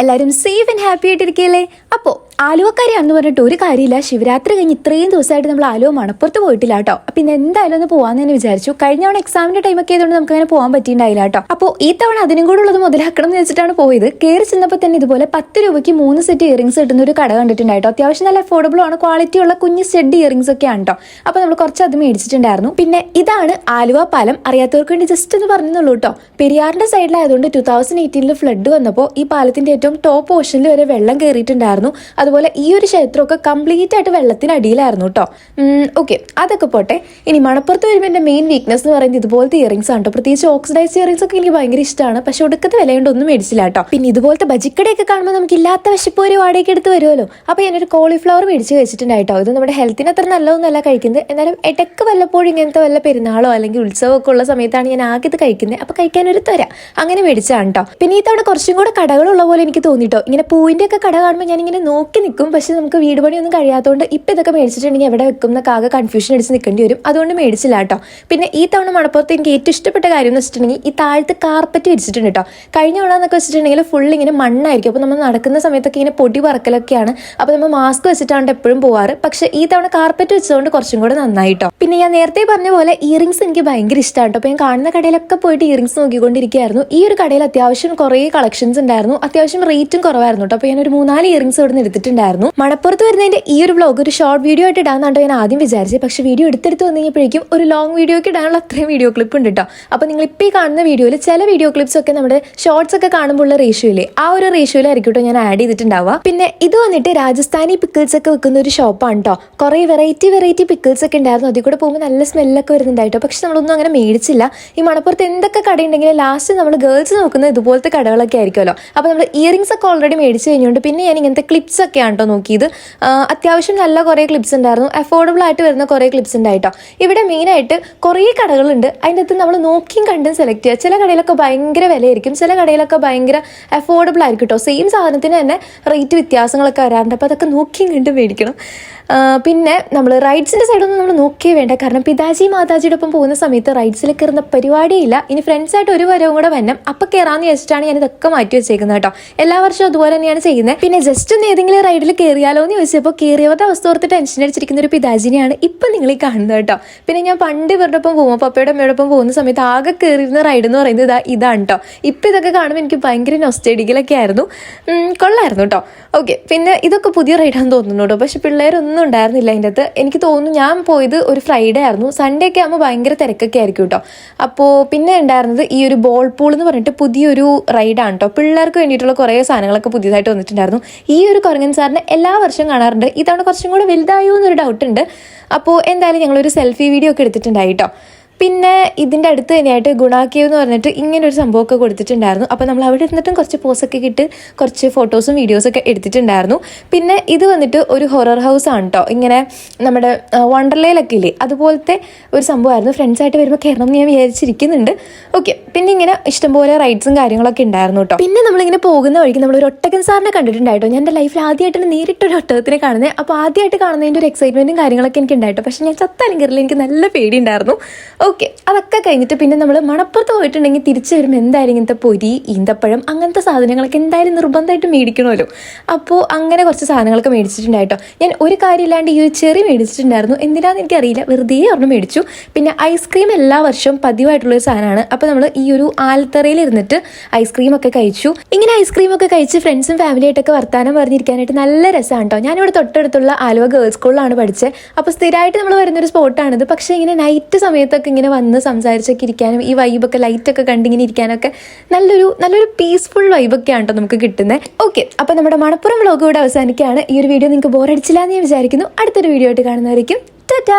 എല്ലാവരും safe and happy ആയിട്ടിരിക്കുകയല്ലേ? അപ്പോൾ ആലുവക്കാരിയാണെന്ന് പറഞ്ഞിട്ട് ഒരു കാര്യമില്ല. ശിവരാത്രി കഴിഞ്ഞ് ഇത്രയും ദിവസമായിട്ട് നമ്മൾ ആലുവ മണപ്പുറത്ത് പോയിട്ടില്ല കേട്ടോ. അപ്പം ഇന്ന് എന്തായാലും ഒന്ന് പോകാമെന്ന് തന്നെ വിചാരിച്ചു. കഴിഞ്ഞ തവണ എക്സാമിന്റെ ടൈമൊക്കെ ആയതുകൊണ്ട് നമുക്ക് അങ്ങനെ പോകാൻ പറ്റിയിട്ടുണ്ടായില്ല കേട്ടോ. അപ്പോൾ ഈ തവണ അതിനും കൂടെ ഉള്ളത് മുതലാക്കണം എന്ന് വെച്ചിട്ടാണ് പോയത്. കയറി ചെന്നപ്പോൾ തന്നെ ഇതുപോലെ പത്ത് രൂപയ്ക്ക് മൂന്ന് സെറ്റ് ഇയറിംഗ്സ് കിട്ടുന്ന ഒരു കട കണ്ടിട്ടുണ്ടായിട്ടോ അത്യാവശ്യം നല്ല അഫോർഡബിൾ ആണ്. ക്വാളിറ്റി ഉള്ള കുഞ്ഞ് സെഡ് ഇയറിംഗ്സ് ഒക്കെ ആണ് കേട്ടോ. അപ്പോൾ നമ്മൾ കുറച്ച് അത് മേടിച്ചിട്ടുണ്ടായിരുന്നു. പിന്നെ ഇതാണ് ആലുവ പാലം. അറിയാത്തവർക്ക് വേണ്ടി ജസ്റ്റ് ഒന്ന് പറഞ്ഞുള്ളൂ കേട്ടോ. പെരിയാറിന്റെ സൈഡിലായതുകൊണ്ട് ടൂ തൗസൻഡ് എയ്റ്റീനിൽ ഫ്ലഡ് വന്നപ്പോൾ ഈ പാലത്തിന്റെ ഏറ്റവും ടോപ്പ് പോർഷനിൽ വരെ വെള്ളം കയറിയിട്ടുണ്ടായിരുന്നു അതുപോലെ ഈ ഒരു ക്ഷേത്രമൊക്കെ കംപ്ലീറ്റ് ആയിട്ട് വെള്ളത്തിനടിയിലായിരുന്നു കേട്ടോ ഓക്കെ അതൊക്കെ പോട്ടെ. ഇനി മണപ്പുറത്ത് വരുമ്പോൾ എന്റെ മെയിൻ വീക്ക്നെസ് എന്ന് പറയുന്നത് ഇതുപോലത്തെ ഇയറിംഗ്സ് ആണ് കേട്ടോ പ്രത്യേകിച്ച് ഓക്സിഡൈസ് ഇയറിംഗ്സ് ഒക്കെ എനിക്ക് ഭയങ്കര ഇഷ്ടമാണ്. പക്ഷെ ഒടുക്കത്തെ വിലയുണ്ട് ഒന്നും മേടിച്ചില്ല കേട്ടോ പിന്നെ ഇതുപോലത്തെ ബജിക്കടയൊക്കെ കാണുമ്പോൾ നമുക്ക് ഇല്ലാത്ത വിശപ്പ് ഒരു വാടകയ്ക്ക് എടുത്ത് വരുമല്ലോ. അപ്പോൾ ഞാനൊരു കോളിഫ്ലവർ മേടിച്ച് കഴിച്ചിട്ടുണ്ടായിട്ടോ ഇത് നമ്മുടെ ഹെൽത്തിന് അത്ര നല്ലതൊന്നുമല്ല കഴിക്കുന്നത്. എന്നാലും ഇടയ്ക്ക് വല്ലപ്പോഴും ഇങ്ങനത്തെ വല്ല പെരുന്നാളോ അല്ലെങ്കിൽ ഉത്സവമൊക്കെ ഉള്ള സമയത്താണ് ഞാൻ ആകെ ഇത് കഴിക്കുന്നത്. അപ്പോൾ കഴിക്കാനൊരു തര അങ്ങനെ മേടിച്ചാണ് കേട്ടോ പിന്നെ ഈ തവണ കുറച്ചും കൂടെ കടകളുള്ള പോലെ എനിക്ക് തോന്നിട്ടോ ഇങ്ങനെ പൂവിന്റെ ഒക്കെ കട കാണുമ്പോൾ ഞാൻ ഇങ്ങനെ നോക്കി നിൽക്കും പക്ഷെ നമുക്ക് വീട് പണിയൊന്നും കഴിയാത്തതുകൊണ്ട് ഇപ്പം ഇതൊക്കെ മേടിച്ചിട്ടുണ്ടെങ്കിൽ എവിടെ വെക്കും എന്നൊക്കെ ആകെ കൺഫ്യൂഷൻ അടിച്ച് നിൽക്കേണ്ടി വരും. അതുകൊണ്ട് മേടിച്ചില്ല കേട്ടോ. പിന്നെ ഈ തവണ മണപ്പുറത്ത് എനിക്ക് ഏറ്റവും ഇഷ്ടപ്പെട്ട കാര്യം എന്ന് വെച്ചിട്ടുണ്ടെങ്കിൽ ഈ താഴത്ത് കാർപ്പറ്റ് വിരിച്ചിട്ടുണ്ട് കേട്ടോ. കഴിഞ്ഞ തവണ എന്നൊക്കെ വെച്ചിട്ടുണ്ടെങ്കിൽ ഫുൾ ഇങ്ങനെ മണ്ണായിരിക്കും. അപ്പോൾ നമ്മൾ നടക്കുന്ന സമയത്തൊക്കെ ഇങ്ങനെ പൊടി പറക്കലൊക്കെയാണ് അപ്പോൾ നമ്മൾ മാസ്ക് വെച്ചിട്ടാണ് എപ്പോഴും പോവാറ്. പക്ഷേ ഈ തവണ കാർപ്പറ്റ് വെച്ചതുകൊണ്ട് കുറച്ചും കൂടെ നന്നായിട്ടോ പിന്നെ ഞാൻ നേരത്തെ പറഞ്ഞ പോലെ ഇയറിംഗ്സ് എനിക്ക് ഭയങ്കര ഇഷ്ടമാണ് കേട്ടോ. അപ്പോൾ ഞാൻ കാണുന്ന കടയിലൊക്കെ പോയിട്ട് ഇയറിംഗ്സ് നോക്കിക്കൊണ്ടിരിക്കുകയായിരുന്നു. ഈ ഒരു കടയിൽ അത്യാവശ്യം കുറേ കളക്ഷൻസ് ഉണ്ടായിരുന്നു. അത്യാവശ്യം റേറ്റും കുറവായിരുന്നു കേട്ടോ. അപ്പോൾ ഞാൻ ഒരു മൂന്നാൽ ഇയറിംഗ്സ് ഇവിടെ നിന്ന് എടുത്തിട്ടുണ്ടായിരുന്നു മണപ്പുറത്ത് വരുന്നതിന്റെ ഈ ഒരു വ്ലോഗ് ഒരു ഷോർട്ട് വീഡിയോ ആയിട്ട് ഇടാന്നാട്ടോ ഞാൻ ആദ്യം വിചാരിച്ചത് പക്ഷേ വീഡിയോ എടുത്തെടുത്ത് വന്നപ്പോഴേക്കും ഒരു ലോങ് വീഡിയോയ്ക്ക് ഒക്കെ ഇടാനുള്ള അത്രയും വീഡിയോ ക്ലിപ്പ് ഉണ്ട് കേട്ടോ അപ്പോൾ നിങ്ങൾ ഇപ്പോൾ ഈ കാണുന്ന വീഡിയോയിൽ ചില വീഡിയോ ക്ലിപ്സ് ഒക്കെ നമ്മുടെ ഷോർട്സ് ഒക്കെ കാണുമ്പോൾ ഉള്ള റേഷ്യോയിലെ ആ ഒരു റേഷ്യോയിലായിരിക്കും കേട്ടോ ഞാൻ ആഡ് ചെയ്തിട്ടുണ്ടാവുക. പിന്നെ ഇത് വന്നിട്ട് രാജസ്ഥാനി പിക്കിൾസ് ഒക്കെ വെക്കുന്ന ഒരു ഷോപ്പാണ് കേട്ടോ കുറേ വെറൈറ്റി വെറൈറ്റി പിക്കിൾസ് ഒക്കെ ഉണ്ടായിരുന്നു. അതിൽ കൂടെ പോകുമ്പോൾ നല്ല സ്മെല്ലൊക്കെ വരുന്നുണ്ടായിട്ടോ പക്ഷെ നമ്മളൊന്നും അങ്ങനെ മേടിച്ചില്ല. ഈ മണപ്പുറത്ത് എന്തൊക്കെ കടയുണ്ടെങ്കിലും ലാസ്റ്റ് നമ്മൾ ഗേൾസ് നോക്കുന്ന ഇതുപോലത്തെ കടകളൊക്കെ ആയിരിക്കുമല്ലോ. അപ്പോൾ നമ്മൾ ഇയറിംഗ്സ് ഒക്കെ ഓൾറെഡി മേടിച്ച് കഴിഞ്ഞുകൊണ്ട് പിന്നെ ഞാൻ ഇങ്ങനത്തെ ക്ലിപ്സ് ഒക്കെ ആണ് കേട്ടോ നോക്കിയത് അത്യാവശ്യം നല്ല കുറേ ക്ലിപ്സ് ഉണ്ടായിരുന്നു. അഫോർഡബിൾ ആയിട്ട് വരുന്ന കുറേ ക്ലിപ്സ് ഉണ്ടായിട്ടോ. ഇവിടെ മെയിനായിട്ട് കുറേ കടകളുണ്ട്. അതിന്റെ അകത്ത് നമ്മൾ നോക്കിയും കണ്ടും സെലക്ട് ചെയ്യുക. ചില കടയിലൊക്കെ ഭയങ്കര വിലയായിരിക്കും. ചില കടയിലൊക്കെ ഭയങ്കര അഫോർഡബിൾ ആയിരിക്കും കേട്ടോ. സെയിം സാധനത്തിന് തന്നെ റേറ്റ് വ്യത്യാസങ്ങളൊക്കെ വരാറുണ്ട്. അപ്പോൾ അതൊക്കെ നോക്കിയും കണ്ടും മേടിക്കണം. പിന്നെ നമ്മൾ റൈഡ്സിന്റെ സൈഡൊന്നും നമ്മൾ നോക്കിയേ വേണ്ട. കാരണം പിതാജി മാതാജിയുടെ ഒപ്പം പോകുന്ന സമയത്ത് റൈഡ്സിൽ കയറുന്ന പരിപാടിയില്ല ഇനി ഫ്രണ്ട്സായിട്ട് ഒരു വരവും കൂടെ വരണം. അപ്പം കയറാമെന്ന് വെച്ചിട്ടാണ് ഞാൻ ഇതൊക്കെ മാറ്റി വെച്ചേക്കുന്നത് കേട്ടോ. എല്ലാ വർഷവും അതുപോലെ തന്നെയാണ് ചെയ്യുന്നത്. പിന്നെ ജസ്റ്റ് ഒന്ന് ഏതെങ്കിലും റൈഡിൽ കയറിയാലോ എന്ന് ചോദിച്ചപ്പോൾ കയറിയവത്തെ അവസ്ഥ ഓർത്ത് ടെൻഷൻ അടിച്ചിരിക്കുന്ന ഒരു പിതാജിനെയാണ് ഇപ്പം നിങ്ങൾ ഈ കാണുന്നത് കേട്ടോ. പിന്നെ ഞാൻ പണ്ട് ഇവരുടെ ഒപ്പം പോകുമ്പോൾ പപ്പയുടെ അമ്മയുടെ ഒപ്പം പോകുന്ന സമയത്ത് ആകെ കയറിയിരുന്ന റൈഡ് എന്ന് പറയുന്നത് ഇതാ ഇതാണ് കേട്ടോ ഇപ്പം ഇതൊക്കെ കാണുമ്പോൾ എനിക്ക് ഭയങ്കര നൊസ്റ്റേഡികളൊക്കെ ആയിരുന്നു. കൊള്ളായിരുന്നു കേട്ടോ ഓക്കെ പിന്നെ ഇതൊക്കെ പുതിയ റൈഡാണെന്ന് തോന്നുന്നു കേട്ടോ പക്ഷെ പിള്ളേരൊന്നും ഉണ്ടായിരുന്നില്ല അതിന്റെ അകത്ത്. എനിക്ക് തോന്നുന്നു ഞാൻ പോയത് ഒരു ഫ്രൈഡേ ആയിരുന്നു. സൺഡേ ഒക്കെ ആകുമ്പോൾ ഭയങ്കര തിരക്കൊക്കെ ആയിരിക്കും കേട്ടോ അപ്പോൾ പിന്നെ ഉണ്ടായിരുന്നത് ഈ ഒരു ബോൾ പൂൾ എന്ന് പറഞ്ഞിട്ട് പുതിയൊരു റൈഡാണ് കേട്ടോ പിള്ളേർക്ക് വേണ്ടിയിട്ടുള്ള കുറേ സാധനങ്ങളൊക്കെ പുതിയതായിട്ട് വന്നിട്ടുണ്ടായിരുന്നു. ഈ ഒരു കുരങ്ങൻ സാറിനെ എല്ലാ വർഷവും കാണാറുണ്ട്. ഇതവണ കുറച്ചും കൂടെ വലുതായോ എന്നൊരു ഡൗട്ട് ഉണ്ട്. അപ്പോൾ എന്തായാലും ഞങ്ങളൊരു സെൽഫി വീഡിയോ ഒക്കെ എടുത്തിട്ടുണ്ടായി കേട്ടോ പിന്നെ ഇതിന്റെ അടുത്ത് തന്നെയായിട്ട് ഗുണാക്കേവ് എന്ന് പറഞ്ഞിട്ട് ഇങ്ങനെ ഒരു സംഭവമൊക്കെ കൊടുത്തിട്ടുണ്ടായിരുന്നു. അപ്പോൾ നമ്മൾ അവിടെ ഇരുന്നിട്ടും കുറച്ച് പോസൊക്കെ ഇട്ട് കുറച്ച് ഫോട്ടോസും വീഡിയോസൊക്കെ എടുത്തിട്ടുണ്ടായിരുന്നു. പിന്നെ ഇത് വന്നിട്ട് ഒരു ഹൊറർ ഹൗസ് ആണ് കേട്ടോ ഇങ്ങനെ നമ്മുടെ വണ്ടർലയിലൊക്കെ ഇല്ലേ? അതുപോലത്തെ ഒരു സംഭവമായിരുന്നു. ഫ്രണ്ട്സായിട്ട് വരുമ്പോൾ കയറണം എന്ന് ഞാൻ വിചാരിച്ചിരിക്കുന്നുണ്ട്. ഓക്കെ പിന്നെ ഇങ്ങനെ ഇഷ്ടംപോലെ റൈഡ്സും കാര്യങ്ങളൊക്കെ ഉണ്ടായിരുന്നു കേട്ടോ പിന്നെ നമ്മളിങ്ങനെ പോകുന്ന വഴിക്ക് നമ്മൾ ഒരു ഒട്ടകൻ സാറിനെ കണ്ടിട്ടുണ്ടായിട്ടോ ഞാൻ എന്റെ ലൈഫിൽ ആദ്യമായിട്ട് നേരിട്ടൊരു ഒട്ടകത്തിനെ കാണുന്നത്. അപ്പോൾ ആദ്യമായിട്ട് കാണുന്നതിന്റെ ഒരു എക്സൈറ്റ്മെന്റും കാര്യങ്ങളൊക്കെ എനിക്ക് ഉണ്ടായിട്ടോ പക്ഷേ ഞാൻ ചത്താലും കയറില്ല എനിക്ക് നല്ല പേടിയുണ്ടായിരുന്നു ഓക്കെ അതൊക്കെ കഴിഞ്ഞിട്ട് പിന്നെ നമ്മൾ മണപ്പുറത്ത് പോയിട്ടുണ്ടെങ്കിൽ തിരിച്ചു വരുമ്പോൾ എന്തായാലും ഇങ്ങനത്തെ പൊരി ഈന്തപ്പഴം അങ്ങനത്തെ സാധനങ്ങളൊക്കെ എന്തായാലും നിർബന്ധമായിട്ട് മേടിക്കണമല്ലോ. അപ്പോൾ അങ്ങനെ കുറച്ച് സാധനങ്ങളൊക്കെ മേടിച്ചിട്ടുണ്ടായിട്ടോ. ഞാൻ ഒരു കാര്യമില്ലാണ്ട് ഈ ഒരു ചെറി മേടിച്ചിട്ടുണ്ടായിരുന്നു. എന്തിനാന്ന് എനിക്കറിയില്ല. വെറുതെ ഒരെണ്ണം മേടിച്ചു. പിന്നെ ഐസ്ക്രീം എല്ലാ വർഷവും പതിവായിട്ടുള്ള ഒരു സാധനമാണ്. അപ്പോൾ നമ്മൾ ഈ ഒരു ആൽത്തറയിൽ ഇരുന്നിട്ട് ഐസ്ക്രീം ഒക്കെ കഴിച്ചു. ഇങ്ങനെ ഐസ്ക്രീം ഒക്കെ കഴിച്ച് ഫ്രണ്ട്സും ഫാമിലിയായിട്ടൊക്കെ വർത്താനം പറഞ്ഞിരിക്കാനായിട്ട് നല്ല രസമാണ് കേട്ടോ ഞാനിവിടെ തൊട്ടടുത്തുള്ള ആലുവ ഗേൾസ് സ്കൂളിലാണ് പഠിച്ചത് അപ്പോൾ സ്ഥിരമായിട്ട് നമ്മൾ വരുന്നൊരു സ്പോട്ടാണിത്. പക്ഷേ ഇങ്ങനെ നൈറ്റ് സമയത്തൊക്കെ ഇങ്ങനെ വന്ന് സംസാരിച്ചൊക്കെ ഇരിക്കാനും ഈ വൈബൊക്കെ ലൈറ്റൊക്കെ കണ്ടിങ്ങനെ ഇരിക്കാനൊക്കെ നല്ലൊരു നല്ലൊരു പീസ്ഫുൾ വൈബൊക്കെയാണ് കേട്ടോ നമുക്ക് കിട്ടുന്നത് ഓക്കെ അപ്പോൾ നമ്മുടെ മണപ്പുറം വ്ളോഗ് ഇവിടെ അവസാനിക്കുകയാണ്. ഈ ഒരു വീഡിയോ നിങ്ങൾക്ക് ബോറടിച്ചില്ല എന്ന് ഞാൻ വിചാരിക്കുന്നു. അടുത്തൊരു വീഡിയോ ആയിട്ട് കാണുന്നതായിരിക്കും ടാറ്റാ